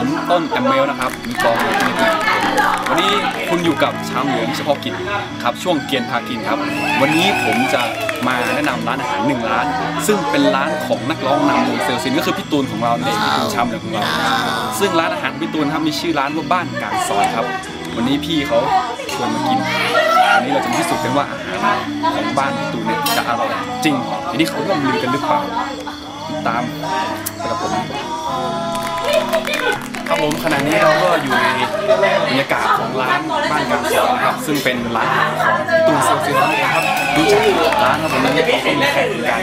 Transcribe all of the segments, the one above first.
ผมต้นแอมเมลนะครับมีกองและมีตีวันนี้คุณอยู่กับชามเหลืองเฉพาะกิจครับช่วงเกียนพากินครับ วันนี้ผมจะมาแนะนำร้านอาหารหนึ่งร้าน ซึ่งเป็นร้านของนักร้องนำวงเซลซินก็คือพี่ตูนของเราเนี่ยพี่ตูนชามเหลืองของเรา ซึ่งร้านอาหารพี่ตูนครับมีชื่อร้านว่าบ้านกลางซอยครับ วันนี้พี่เขาชวนมากินวันนี้เราจะพิสูจน์กันว่าอาหารของบ้านพี่ตูนเนี่ยจะอร่อยจริงอย่างที่เขาล่ำลือกันหรือเปล่าติดตามไปกับผม ครับผมขณะนี้เราก็อยู่ในบรรยากาศของร้านบ้านกางซอยนะครับ ซึ่งเป็นร้านของตูนเซลซินนั่นเองครับดูจากร้านครับผมนั้นเขาก็มีแขกเหมือนกัน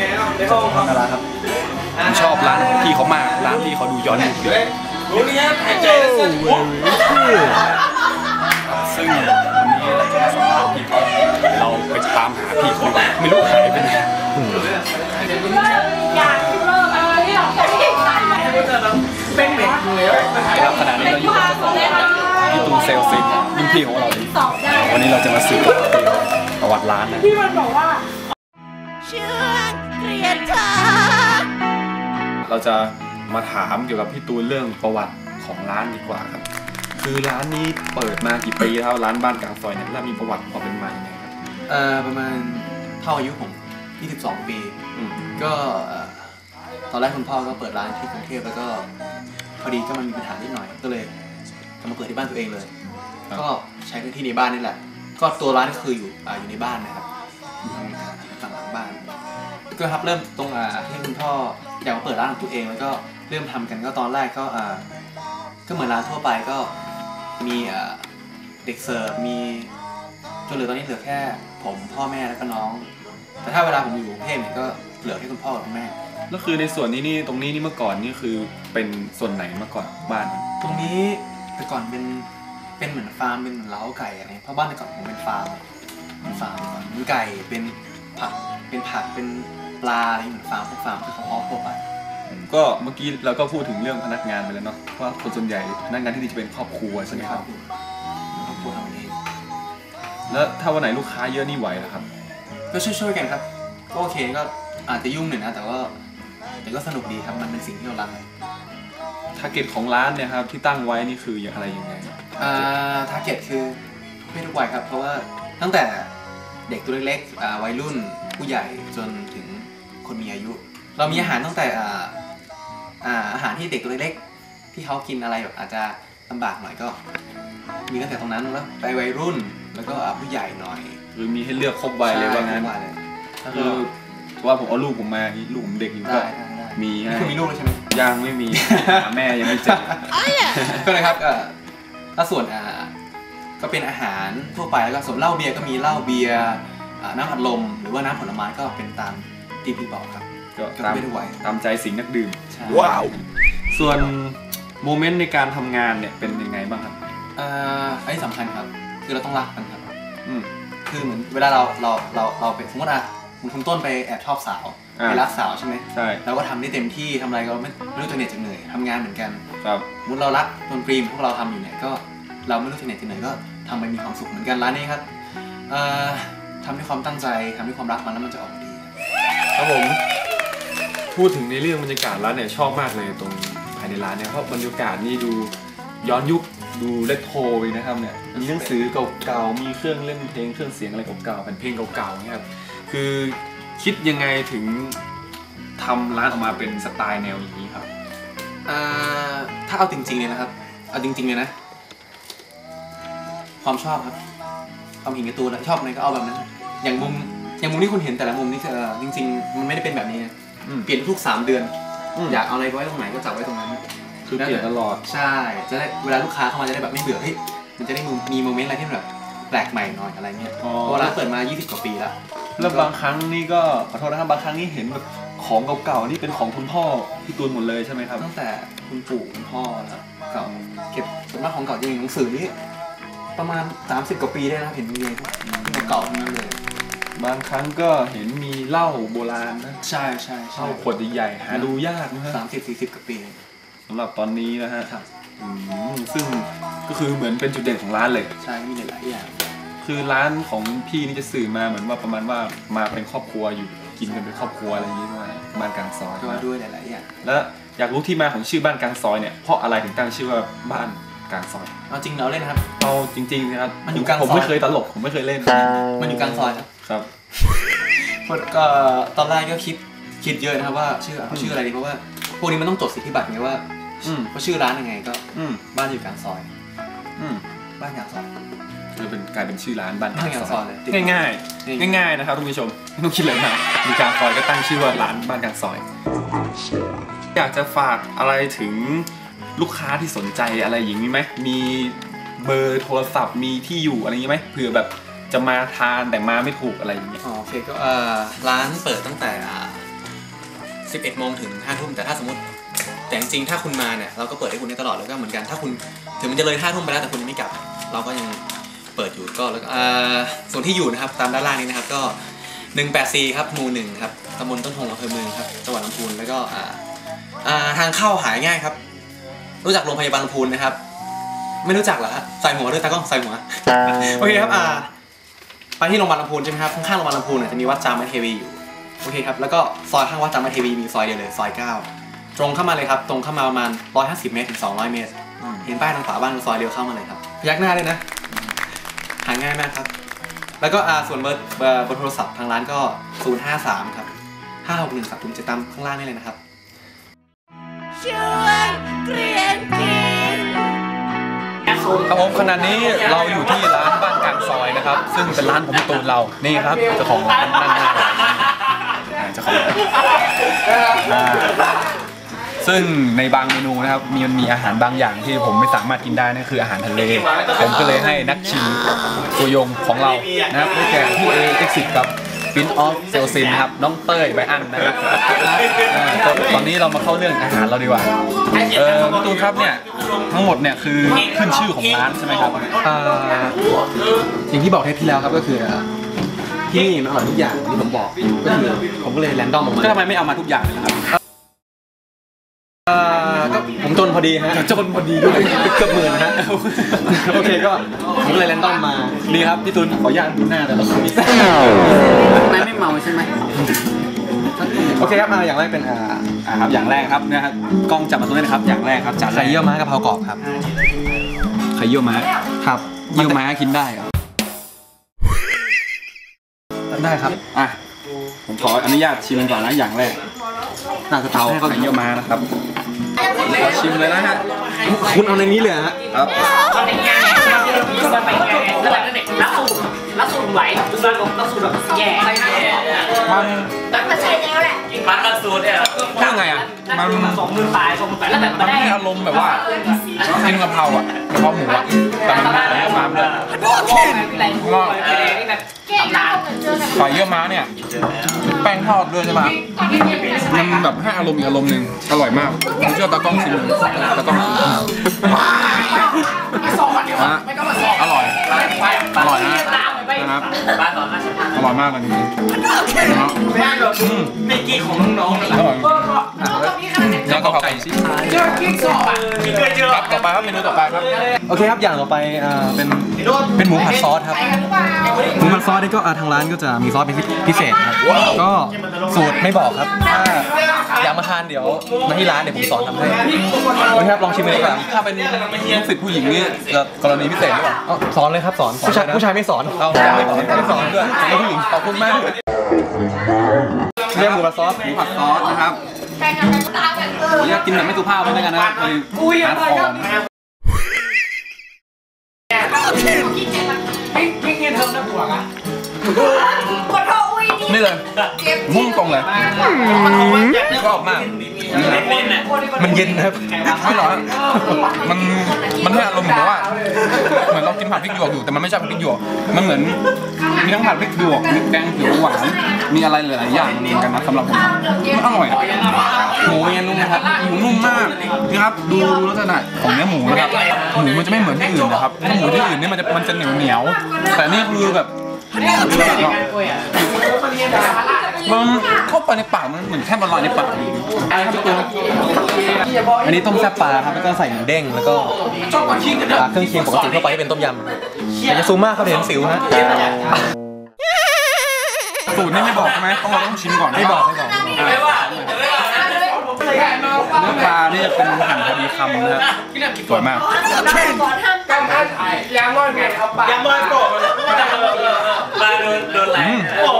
ทำอะไรครับผมชอบร้านพี่เขามากร้านที่เขาดูย้อนยุคเลยซึ่งวันนี้เราจะมาสัมภาษณ์พี่เขาเราไปตามหาพี่เขาดีกว่าไม่รู้หายไปไหน ครับขณะนี้เราอยู่กับพี่ตูนเซลซินรุ่นพี่ของเราเลยวันนี้เราจะมาสืบประวัติร้านนะที่มันบอกว่าเชื่อเกลียดเธอเราจะมาถามเกี่ยวกับพี่ตูนเรื่องประวัติของร้านดีกว่าครับ คือร้านนี้เปิดมากี่ปีแล้วร้านบ้านกลางซอยเนี่ยแล้วมีประวัติความเป็นมาอย่างไงครับเอ่อประมาณเท่าอายุผม22 ปีอืมก็เอ่อตอนแรกคุณพ่อก็เปิดร้านที่กรุงเทพแล้วก็ พอดีก็มันมีปัญหานิดหน่อยก็เลยทำมาเปิดที่บ้านตัวเองเลยก็ใช้พื้นที่ในบ้านนี่แหละ ก็ตัวร้านก็คืออยู่อ่าอยู่ในบ้านนะครับอยู่ทางฝั่งหลังบ้าน ก็ครับเริ่มตรงอ่าที่คุณพ่ออยากมาเปิดร้านของตัวเองแล้วก็เริ่มทำกันก็ตอนแรกก็อ่าก็เหมือนร้านทั่วไปก็มีอ่าเด็กเสิร์ฟมีจนเหลือตอนนี้เหลือแค่ ผมพ่อแม่แล้วก็น้อง แต่ถ้าเวลาผมอยู่กรุงเทพเนี่ยก็เหลือแค่คุณพ่อกับคุณแม่ แล้วคือในส่วนนี้นี่ตรงนี้นี่เมื่อก่อนนี่คือ เป็นส่วนไหนมาก่อนบ้าน ตรงนี้แต่ก่อนเป็นเป็นเหมือนฟาร์มเป็นเหมือนเล้าไก่อะไรเพราะบ้านแต่ก่อนผมเป็นฟาร์มเป็นฟาร์มก่อนมีไก่เป็นผักเป็นผักเป็นปลาอะไรเหมือนฟาร์มพวกฟาร์มที่เขาเพาะทั่วไป ก็เมื่อกี้เราก็พูดถึงเรื่องพนักงานไปแล้วเนาะว่าคนส่วนใหญ่พนักงานที่นี่จะเป็นครอบครัวใช่ไหมครับครอบครัวทำเองแล้วถ้าวันไหนลูกค้าเยอะนี่ไหวเหรอครับ ก็ช่วยๆกันครับ ก็โอเคก็อาจจะยุ่งหน่อยนะแต่ว่าแต่ก็สนุกดีครับมันเป็นสิ่งที่เรารัก ทาร์เก็ตของร้านเนี่ยครับที่ตั้งไว้นี่คืออย่างอะไรยังไงอ่าทาร์เก็ตคือไม่ทุกวัยครับ เพราะว่าตั้งแต่เด็กตัวเล็กๆอ่าวัยรุ่นผู้ใหญ่จนถึงคนมีอายุ เรามีอาหารตั้งแต่อ่าอ่าอาหารที่เด็กตัวเล็กๆที่เขากินอะไรแบบอาจจะลำบากหน่อยก็ มีตั้งแต่ตรงนั้นแล้วไปวัยรุ่นแล้วก็อ่าผู้ใหญ่หน่อยคือมีให้เลือกครบใบเลยว่างั้นใช่ทุกวัยเลยแล้วคืก็อว่าผมเอาลูกผมมาอย่างนี้ลูกผมเด็กอยู่ก็ได้ได้ได้ มีนี่ให้คุณมีลูกแล้วใช่ไหมยังไม่มี หาแม่ยังไม่เจอก็เลยครับเอ่อถ้าส่วนอ่าก็เป็นอาหารทั่วไปแล้วก็ส่วนเหล้าเบียร์ก็มีเหล้าเบียร์อ่าน้ำอัดลม หรือว่าน้ำผลไม้ก็เป็นตามที่พี่บอกครับก็ก็ตามไม่ได้ไวตามใจสิงนักดื่ม ใช่ส่วนโมเมนต์ในการทำงานเนี่ยเป็นยังไงบ้างครับอ่าอันนี้สำคัญครับ คือเราต้องรักกันครับ อืม คือเหมือนเวลาเราเราเราเราไปสมมติอะคุณคุณต้นไปแอบชอบสาวอ่า ไปรักสาวใช่ไหมใช่เราก็ทำได้เต็มที่ทำอะไรก็ไม่ไม่รู้จะเหน็ดจะเหนื่อยทำงานเหมือนกันครับสมมติเรารักดนตรีเหมือนพวกเราทำอยู่เนี่ยก็เราไม่รู้จะเหน็ดจะเหนื่อยก็ทำไปมีความสุขเหมือนกันร้านนี้ครับเอ่อทำด้วยความตั้งใจทำด้วยความรักมันแล้วมันจะออกมาดีครับผมพูดถึงในเรื่องบรรยากาศร้านเนี่ยชอบมากเลยตรงภายในร้านเนี่ยเพราะบรรยากาศนี่ดูย้อนยุคดูเลโทรเลยนะครับเนี่ยมีหนังสือเก่าๆมีเครื่องเล่นเพลงเครื่องเสียงอะไรเก่าๆแผ่นเพลงเก่าๆเนี่ยครับคือ คิดยังไงถึงทำร้านออกมาเป็นสไตล์แนวอย่างนี้ครับ อ่าถ้าเอาจริงๆเลยนะครับ เอาจริงๆเลยนะ ความชอบครับความเห็นแก่ตัวนะชอบอะไรก็เอาแบบนั้นอย่างมุมอย่างมุมที่คุณเห็นแต่ละมุมนี่คือเอ่อจริง ๆ มันไม่ได้เป็นแบบนี้นะอืม เปลี่ยนทุกสามเดือน อืม อยากเอาอะไรไว้ตรงไหนก็จับไว้ตรงนั้น คือเปลี่ยนตลอด ใช่ จะได้เวลาลูกค้าเข้ามาจะได้แบบไม่เบื่อเฮ้ยมันจะได้มีมีโมเมนต์อะไรที่มันแบบแปลกใหม่หน่อยอะไรเงี้ย อ๋อ เพราะว่าร้านเปิดมา 20 กว่าปีแล้ว แล้วบางครั้งนี่ก็ขอโทษนะครับบางครั้งนี่เห็นแบบของเก่าๆนี่เป็นของคุณพ่อพี่ตูนหมดเลยใช่ไหมครับตั้งแต่คุณปู่คุณพ่อแล้วเก่าเก็บส่วนมากของเก่าจริงๆหนังสือนี่ประมาณ 30 กว่าปีได้แล้วเห็นมีเลยที่เก่าๆทั้งนั้นเลย บางครั้งก็เห็นมีเหล้าโบราณนะใช่ใช่เหใช่ล้าขวดใหญ่ๆหาดูยากนะฮะสามสิบสี่สิบกว่าปีสำหรับตอนนี้นะฮะครับอืมซึ่งก็คือเหมือนเป็นจุดเด่นของร้านเลย ใช่มีหลายๆอย่าง คือร้านของพี่นี่จะสื่อมาเหมือนว่าประมาณว่ามาเป็นครอบครัวอยู่กินกันเป็นครอบครัวอะไรอย่างนี้ด้วยบ้านกลางซอยก็ด้วยหลายๆอย่างแล้วอยากรู้ที่มาของชื่อบ้านกลางซอยเนี่ยเพราะอะไรถึงตั้งชื่อว่าบ้านกลางซอยเอาจริงเราเล่นนะครับเอาจริงๆนะครับมันอยู่กลางซอยผมไม่เคยตลกผมไม่เคยเล่น มันอยู่กลางซอยครับครับก็ตอนแรกก็คิดคิดเยอะนะครับว่าชื่อเอาชื่ออะไรดีเพราะว่าพวกนี้มันต้องจดสิทธิบัตรไงว่าอืมว่าชื่อร้านยังไงก็อืมบ้านอยู่กลางซอยอืมบ้านกลางซอย เลยเป็นกลายเป็นชื่อร้านบ้านบ้านกลางซอยเลยติดง่ายนี่ๆง่ายๆนะครับทุกผู้ชมไม่ต้องคิดเลยมากมีกลางซอยก็ตั้งชื่อว่าร้านบ้านกลางซอย อยากจะฝากอะไรถึงลูกค้าที่สนใจอะไรอย่างนี้ไหมมีเบอร์โทรศัพท์มีที่อยู่อะไรอย่างนี้ไหมเผื่อแบบจะมาทานแต่มาไม่ถูกอะไรอย่างเงี้ยอ๋อโอเคก็เอ่อร้านเปิดตั้งแต่อ่า11โมงถึง5ทุ่มแต่ถ้าสมมติแต่จริงๆถ้าคุณมาเนี่ยเราก็เปิดให้คุณได้ตลอดแล้วก็เหมือนกันถ้าคุณถึงมันจะเลย5ทุ่มไปแล้วแต่คุณยังไม่กลับ เราก็ยัง เปิดอยู่ก็แล้วก็ส่วนที่อยู่นะครับตามด้านล่างนี้นะครับก็ 184 ครับหมู่หนึ่งครับตำบลต้นทงอำเภอเมืองครับจังหวัดลำพูนแล้วก็ทางเข้าหายง่ายครับ รู้จักโรงพยาบาลลำพูนนะครับ ไม่รู้จักเหรอฮะใส่หัวด้วยตากล้องใส่หัวโอเคครับอ่าไปที่โรงพยาบาลลำพูนใช่ไหมครับข้างๆโรงพยาบาลลำพูนเนี่ยจะมีวัดจามเทวีอยู่โอเคครับแล้วก็ซอยข้างวัดจามเทวีมีซอยเดียวเลยซอย9ตรงเข้ามาเลยครับ ตรงเข้ามาประมาณ150 เมตรถึง 200 เมตร เห็นป้ายทางขวาบ้านซอยเดียวเข้ามาเลยครับพยักหน้าเลยนะ หาง่ายมากครับ แล้วก็อ่าส่วนเบอร์เบอร์เบอร์โทรศัพท์ทางร้านก็ 053 ครับ561 3 0จะตามข้างล่างนี่เลยนะครับช่วงเกรียนกินครับผมขณะนี้เราอยู่ที่ร้านบ้านกลางซอยนะครับ ซึ่งเป็นร้านของพี่ตูนเรา นี่ครับเจ้าของร้านนั่งหน้าเราอ่าเจ้าของร้านอ่า ซึ่งในบางเมนูนะครับมีมันมีอาหารบางอย่างที่ผมไม่สามารถกินได้นั่นคืออาหารทะเล ผมก็เลยให้นักชิมตัวยงของเรานะครับได้แก่พี่เอเอ็กซิกับปินออฟเซลซินนะครับน้องเต้ยไบอันนะครับอ่าก็ตอนนี้เรามาเข้าเรื่องอาหารเราดีกว่าเออพี่ตูนครับเนี่ยทั้งหมดเนี่ยคือขึ้นชื่อของร้านใช่ไหมครับ อ่าอย่างที่บอกเทปที่แล้วครับก็คือที่นี่มันอร่อยทุกอย่างที่ผมบอกก็คือผมก็เลยแรนดอมออกมา ก็ทำไมไม่เอามาทุกอย่างเลยนะครับอ่าก็ ผมจนพอดีฮะจนพอดีด้วยเกือบหมื่นนะฮะโอเคก็ผมก็เลยแรนดอมมานี่ครับพี่ตูนขออนุญาตดูหน้าแต่ละคนไม่ไม่เมาใช่ไหมโอเคครับอ่าอย่างแรกเป็นอ่าอ่าครับอย่างแรกครับนะฮะกล้องจับมาตรงนี้นะครับอย่างแรกครับจานแรไข่กเยี่ยวม้ากะเพรากรอบครับไข่เยี่ยวม้าครับเยี่ยวม้ากินได้เหรอได้ครับอะผมขออนุญาตชิมก่อนนะอย่างแรกน่าจะเตาเตาไข่เยี่ยวม้านะครับขอ ชิมเลยนะฮะ คุณเอาในนี้เลยฮะครับรับสูตรรับสูตรไหวรับสูตรรับสูตรแบบแย่มันมันใช่แล้ว แหละมันรับสูตรเนี่ยพูดยังไงอะ มันสองหมื่นปลายสองหมื่นปลายแล้วแต่มัมานได้ให้อารมณ์แบบว่ากินกะเพราอะกะเพราหมูอะแต่มันมีไข่เยี่ยวม้าด้วยงอกนี่แบบตำนานไข่เยี่ยวม้าเนี่ย แป้งทอดด้วยใช่ไหมมันแบบให้อารมณ์อีกอารมณ์หนึ่งอร่อยมากผมเชื่อตากล้องชิมเลยตากล้องชิม อร่อยมากเลยจริงๆนะครับอืมไม่กี้ของน้องๆเลยอร่อยแล้วก็ไก่ชิพายเจอกิ๊กสอบอะมีเคยเจอครับต่อไปครับเมนูต่อไปครับโอเคครับอย่างต่อไปอ่าเป็นเป็นหมูผัดซอสครับหมูผัดซอสนี่ก็อ่าทางร้านก็จะมีซอสเป็นพิเศษครับก็สูตรไม่บอกครับถ้าอยากมาทานเดี๋ยวมาที่ร้านเดี๋ยวผมสอนทำให้โอเคครับลองชิมเลยดีกว่าถ้าเป็นลูกศิษย์ผู้หญิงนี่จะกรณีพิเศษหรือเปล่าเอาสอนเลยครับสอนผู้ชายผู้ชายไม่สอนเอาไม่สอนไม่สอนด้วยเป็นผู้หญิงขอบคุณมากเรียกหมูผัดซอสหมูผัดซอสนะครับขออนุญาตกินแบบไม่สุภาพด้วยกันนะครับเลยฮาร์ดคอร์นะครับกิ๊กเงินเทอมนะบวกอะ นี่เลยมุ่งตรงเลยชอบมากเล่นอะมันเย็นนะครับไม่ร้อนมันมันให้อารมณ์เหมือนว่าเหมือนเรากินผัดพริกหยวกอยู่แต่มันไม่ใช่ผัดพริกหยวกมันเหมือนมีทั้งผัดพริกหยวกมีแกงเขียวหวานมีอะไรหลายๆอย่างเหมือนกันนะสำหรับผมมันอร่อยหมูเป็นไงนุ่มนะครับหมูนุ่มมากนี่ครับดูลักษณะของเนื้อหมูนะครับหมูมันจะไม่เหมือนที่อื่นนะครับถ้าหมูที่อื่นนี่มันจะมันจะเหนียวเหนียวๆแต่นี่คือแบบ มันเข้าไปในปากมันเหมือนแค่ละลายในปากอะไรครับตัวอันนี้ต้มแซ่บปลาครับแล้วก็ใส่หมูเด้งแล้วก็อ่าเครื่องเคียงปกติทั่วไปที่เป็นต้มยำอย่าซูมมากครับเดี๋ยวเห็นสิวฮะสูตรนี่ไม่บอกใช่ไหมต้องเราต้องชิมก่อนไม่บอกไม่บอกไม่ว่า เนื้อปลานี่จะเป็นหั่นพอดีคำนะครับสวยมากยังมอยโกะมาโดนโดนไหลโอ้โห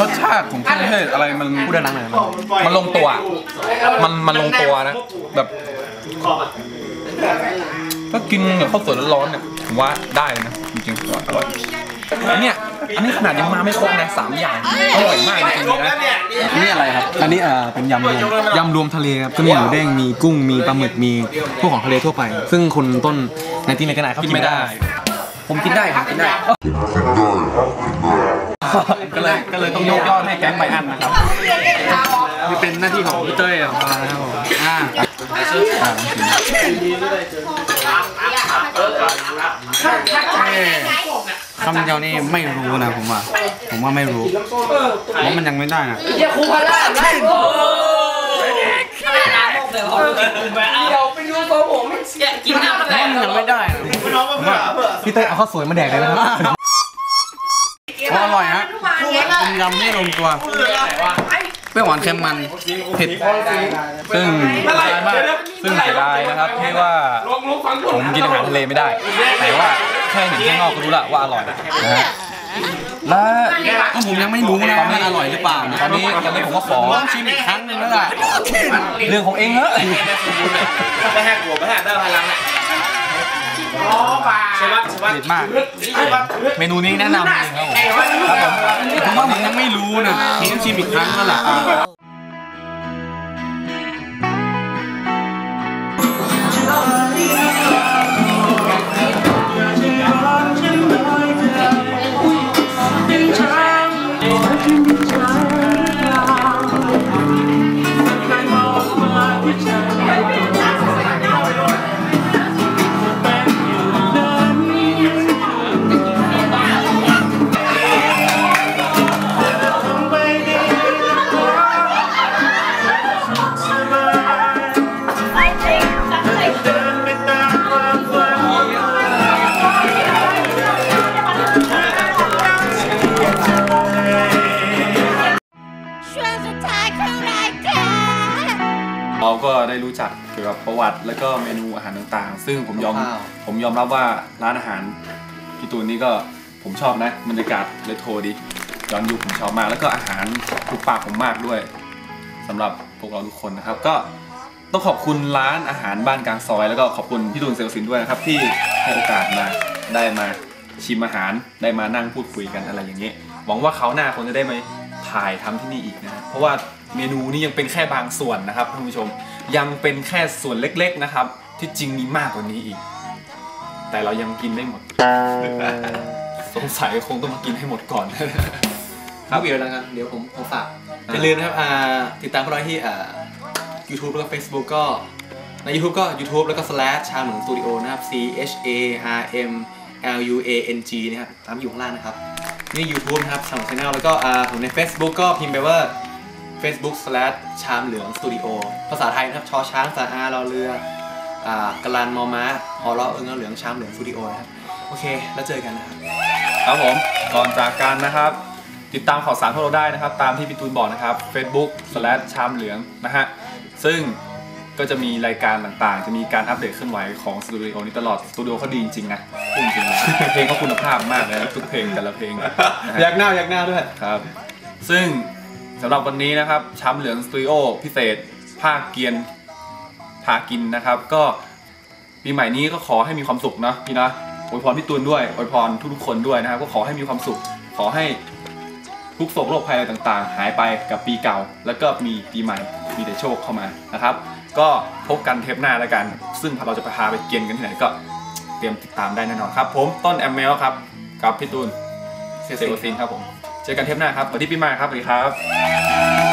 รสชาติของเครื่องเทศอะไรมันพูดดังๆหน่อยนมันลงตัว มันมันลงตัวนะ แบบถ้ากินกับข้าวสวยร้อนๆเนี่ยผมว่าได้นะจริงๆอร่อย เนี้ยอันนี้ขนาดยังมาไม่ครบนะสามอย่างอร่อยมากจริงๆนะอันนี้อะไรครับ อันนี้อ่าเป็นยำรวมยำรวมทะเลครับก็มีหมูเด้งมีกุ้งมีปลาหมึกมีพวกของทะเลทั่วไป ซึ่งคนต้นในที่ในกระไหนเขากิกินนไม่ไม่ได้ได้ ผมกินได้ผมกินได้ก็เลยก็เลยต้องยกยอดให้แก๊งไบอันนะครับนี่เป็นหน้าที่ของพี่เต้ยของเราแล้วอ่า อ่าลองชิมคำเดียวนี่ไม่รู้นะผมว่า ผมว่าไม่รู้เพราะมันยังไม่ได้นะเดี๋ยวไปดูตัวผมกินน้ำอะไรมันยังไม่ได้พี่เต้เอาข้าวสวยมาแดกเลยนะครับอร่อยฮะเป็นยำไม่ลงตัว รี้ยวหวานเค็มมันเผ็ดซึ่งเสียดายมากซึ่งเสียดายนะครับที่ว่าผมกินอาหารทะเลไม่ได้ แต่ว่าแค่เห็นข้างนอกก็รู้ละว่าอร่อยนะฮะและก็ผมยังไม่รู้นะว่ามันอร่อยหรือเปล่านะตอนนี้ตอนนี้ผมก็ขอต้องชิมอีกครั้งหนึ่งแล้วล่ะเรื่องของเองเถอะ ไม่แหกหัวไม่แหกได้พลัง ใช่ปะใช่ปะเด็ดมาก เมนูนี้แนะนำเลยครับผมครับผมผมว่าผมยังไม่รู้นะผมต้องชิมอีกครั้งแล้วล่ะ เราก็ได้รู้จักเกี่ยวกับประวัติแล้วก็เมนูอาหารต่างๆ ซึ่งผมยอมคร่าว ผมยอมรับว่าร้านอาหารพี่ตูนนี่ก็ผมชอบนะบรรยากาศเรโทรดีย้อนยุคผมชอบมาก แล้วก็อาหารถูกปากผมมากด้วยสำหรับพวกเราทุกคนนะครับ ก็ต้องขอบคุณร้านอาหารบ้านกลางซอย แล้วก็ขอบคุณพี่ตูนเซลสินด้วยนะครับที่ให้โอกาสมาได้มาชิมอาหารได้มานั่งพูดคุยกันอะไรอย่างเงี้ยหวังว่าเขาวหน้าคงจะได้มา ถ่ายทำที่นี่อีกนะเพราะว่าเมนูนี้ยังเป็นแค่บางส่วนนะครับท่านผู้ชมยังเป็นแค่ส่วนเล็กๆนะครับ ที่จริงมีมากกว่านี้อีก แต่เรายังกินไม่หมด สงสัยคงต้องมากินให้หมดก่อนครับอีกแล้วกันเดี๋ยวผมผมฝากอย่าลืมนะครับอ่าติดตามพวกเราที่อ่า YouTube แล้วก็ Facebook ก็ใน YouTube ก็ YouTube แล้วก็ slash ชาเหมือนสตูดิโอนะครับ C H A R M L U A N G นะครับตามอยู่ข้างล่างนะครับ นี่ YouTube นะครับชาเหมือนชาแนลแล้วก็อ่าผมใน Facebook ก็พิมพ์ไปว่า Facebook slash ชามเหลืองสตูดิโอภาษาไทยนะครับชอช้างสาอารอเรืออ่ากะลันมอม้าหอรอเอิงเหลืองชามเหลืองสตูดิโอนะครับโอเค แล้วเจอกันนะครับ ครับผมก่อนจากกันนะครับ ติดตามข่าวสารพวกเราได้นะครับ ตามที่พี่ตูนบอกนะครับ Facebook slash ชามเหลืองนะฮะซึ่ง ก็จะมีรายการต่างๆ จะมีการอัปเดตเคลื่อนไหวของสตูดิโอนี้ตลอด สตูดิโอเขาดีจริงๆนะพูดจริงๆนะเพลงเขาคุณภาพมากเลยนะทุกเพลงแต่ละเพลงนะฮะยักหน้ายักหน้าด้วย ครับ ซึ่งสำหรับวันนี้นะครับ ช้ำเหลืองสตูดิโอพิเศษ ภาคเกียนพากินนะครับ ก็ปีใหม่นี้ก็ขอให้มีความสุขนะพี่นะอวยพรพี่ตูนด้วยอวยพรทุกๆคนด้วยนะครับ ก็ขอให้มีความสุข ขอให้ทุกโศกโรคภัยอะไรต่างๆ หายไปกับปีเก่า แล้วก็มีปีใหม่มีแต่โชคเข้ามานะครับ ก็พบกันเทปหน้าแล้วกัน ซึ่งเราจะพาไปเกียนกันที่ไหนก็เตรียมติดตามได้แน่นอนครับ ผมต้นแอมเมลครับ กับพี่ตูนเซลล์ซินครับผม เจอกันเทปหน้าครับสวัสดีปีใหม่ครับสวัสดีครับ